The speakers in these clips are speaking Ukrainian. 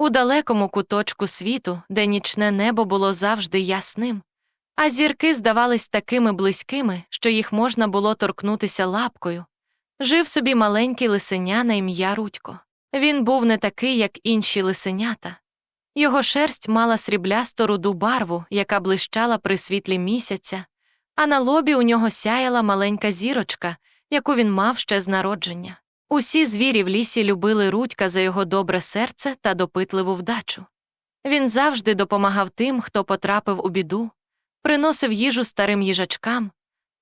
У далекому куточку світу, де нічне небо було завжди ясним, а зірки здавались такими близькими, що їх можна було торкнутися лапкою, жив собі маленький лисеня на ім'я Рудько. Він був не такий, як інші лисенята. Його шерсть мала сріблясто руду барву, яка блищала при світлі місяця, а на лобі у нього сяяла маленька зірочка, яку він мав ще з народження. Усі звірі в лісі любили Рудька за його добре серце та допитливу вдачу. Він завжди допомагав тим, хто потрапив у біду, приносив їжу старим їжачкам,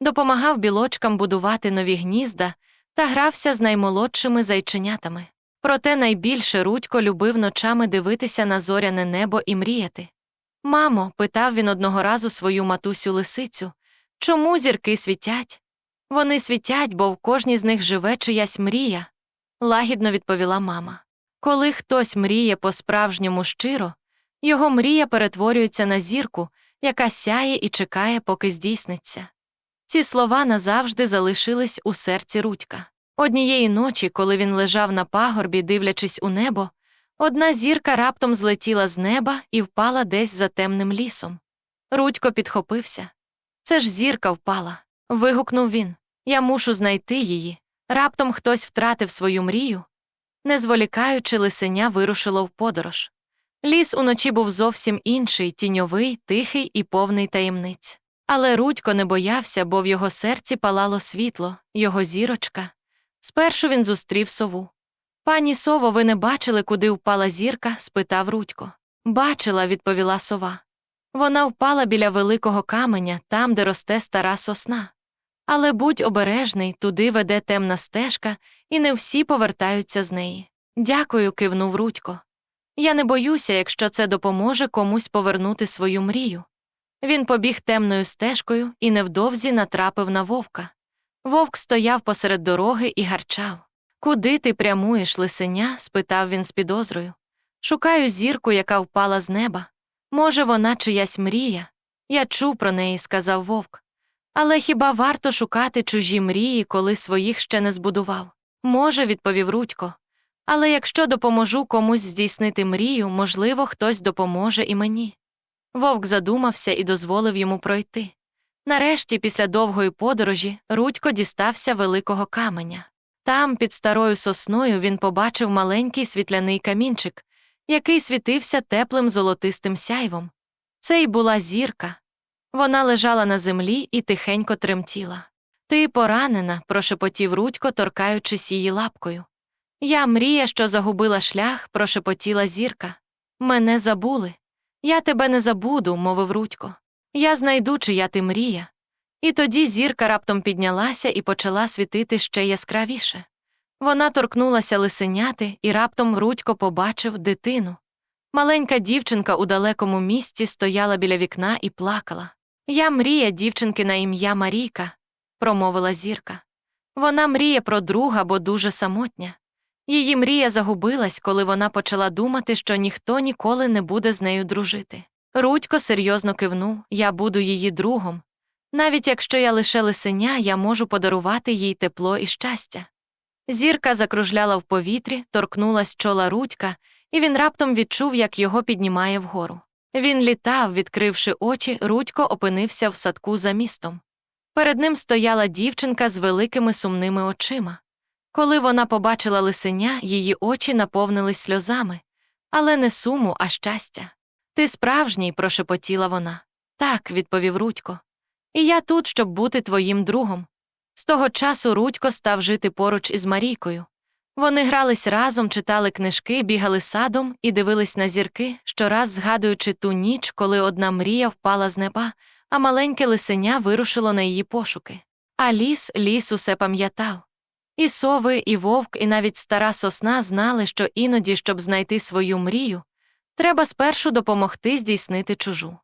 допомагав білочкам будувати нові гнізда та грався з наймолодшими зайченятами. Проте найбільше Рудько любив ночами дивитися на зоряне небо і мріяти. Мамо, питав він одного разу свою матусю лисицю, чому зірки світять? Вони світять, бо в кожній з них живе чиясь мрія, лагідно відповіла мама. Коли хтось мріє по-справжньому щиро, його мрія перетворюється на зірку, яка сяє і чекає, поки здійсниться. Ці слова назавжди залишились у серці Рудька. Однієї ночі, коли він лежав на пагорбі, дивлячись у небо, одна зірка раптом злетіла з неба і впала десь за темним лісом. Рудько підхопився. Це ж зірка впала. Вигукнув він. Я мушу знайти її. Раптом хтось втратив свою мрію. Не зволікаючи, лисеня вирушило в подорож. Ліс уночі був зовсім інший, тіньовий, тихий і повний таємниць. Але Рудько не боявся, бо в його серці палало світло, його зірочка. Спершу він зустрів сову. Пані сово, ви не бачили, куди впала зірка? спитав Рудько. Бачила, відповіла сова. Вона впала біля великого каменя, там, де росте стара сосна. Але будь обережний, туди веде темна стежка, і не всі повертаються з неї. Дякую, кивнув Рудько. Я не боюся, якщо це допоможе комусь повернути свою мрію. Він побіг темною стежкою і невдовзі натрапив на вовка. Вовк стояв посеред дороги і гарчав. Куди ти прямуєш, лисеня? спитав він з підозрою. Шукаю зірку, яка впала з неба. Може, вона чиясь мрія? Я чув про неї, сказав вовк. Але хіба варто шукати чужі мрії, коли своїх ще не збудував? Може, відповів Рудько. Але якщо допоможу комусь здійснити мрію, можливо, хтось допоможе і мені. Вовк задумався і дозволив йому пройти. Нарешті, після довгої подорожі, Рудько дістався великого каменя. Там, під старою сосною, він побачив маленький світляний камінчик, який світився теплим золотистим сяйвом. Це й була зірка. Вона лежала на землі і тихенько тремтіла. Ти поранена, прошепотів Рудько, торкаючись її лапкою. Я мрія, що загубила шлях, прошепотіла зірка. Мене забули. Я тебе не забуду, мовив Рудько. Я знайду, чия ти мрія. І тоді зірка раптом піднялася і почала світити ще яскравіше. Вона торкнулася лисеняти, і раптом Рудько побачив дитину. Маленька дівчинка у далекому місці стояла біля вікна і плакала. Я мрія дівчинки на ім'я Марійка, промовила зірка. Вона мріє про друга, бо дуже самотня. Її мрія загубилась, коли вона почала думати, що ніхто ніколи не буде з нею дружити. Рудько серйозно кивнув я буду її другом. Навіть якщо я лише лисеня, я можу подарувати їй тепло і щастя. Зірка закружляла в повітрі, торкнулась чола Рудька, і він раптом відчув, як його піднімає вгору. Він літав, відкривши очі, Рудько опинився в садку за містом. Перед ним стояла дівчинка з великими сумними очима. Коли вона побачила лисеня, її очі наповнились сльозами, але не суму, а щастя. Ти справжній, прошепотіла вона. Так, відповів Рудько. І я тут, щоб бути твоїм другом. З того часу Рудько став жити поруч із Марійкою. Вони грались разом, читали книжки, бігали садом і дивились на зірки, щораз згадуючи ту ніч, коли одна мрія впала з неба, а маленьке лисеня вирушило на її пошуки. А ліс, ліс усе пам'ятав. І сови, і вовк, і навіть стара сосна знали, що іноді, щоб знайти свою мрію, треба спершу допомогти здійснити чужу.